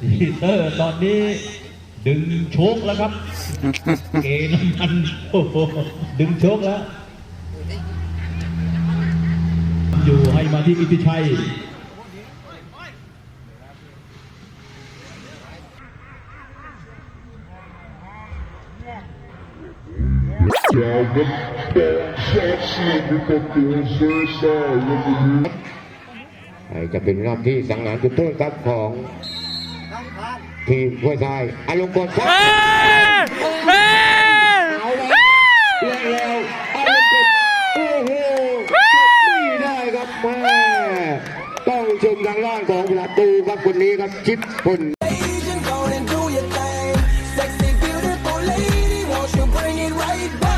ปีเตอร์ตอนนี้ดึงโชกแล้วครับ เกน้ำมันโอ้โหดึงโชกแล้ว อยู่ให้มาที่อิทธิชัย Calvin, Saxon, with the Thursday side, representing จะเป็นรอบที่สังหารจุดโทษครับของ ทีมห้วยทรายอลงกรครับเอาแล้วแล้วอลงกรโอ้โหไม่ได้ครับแม่ต้องชมทางด้านของประตูครับคนนี้ครับชิปพลฉัน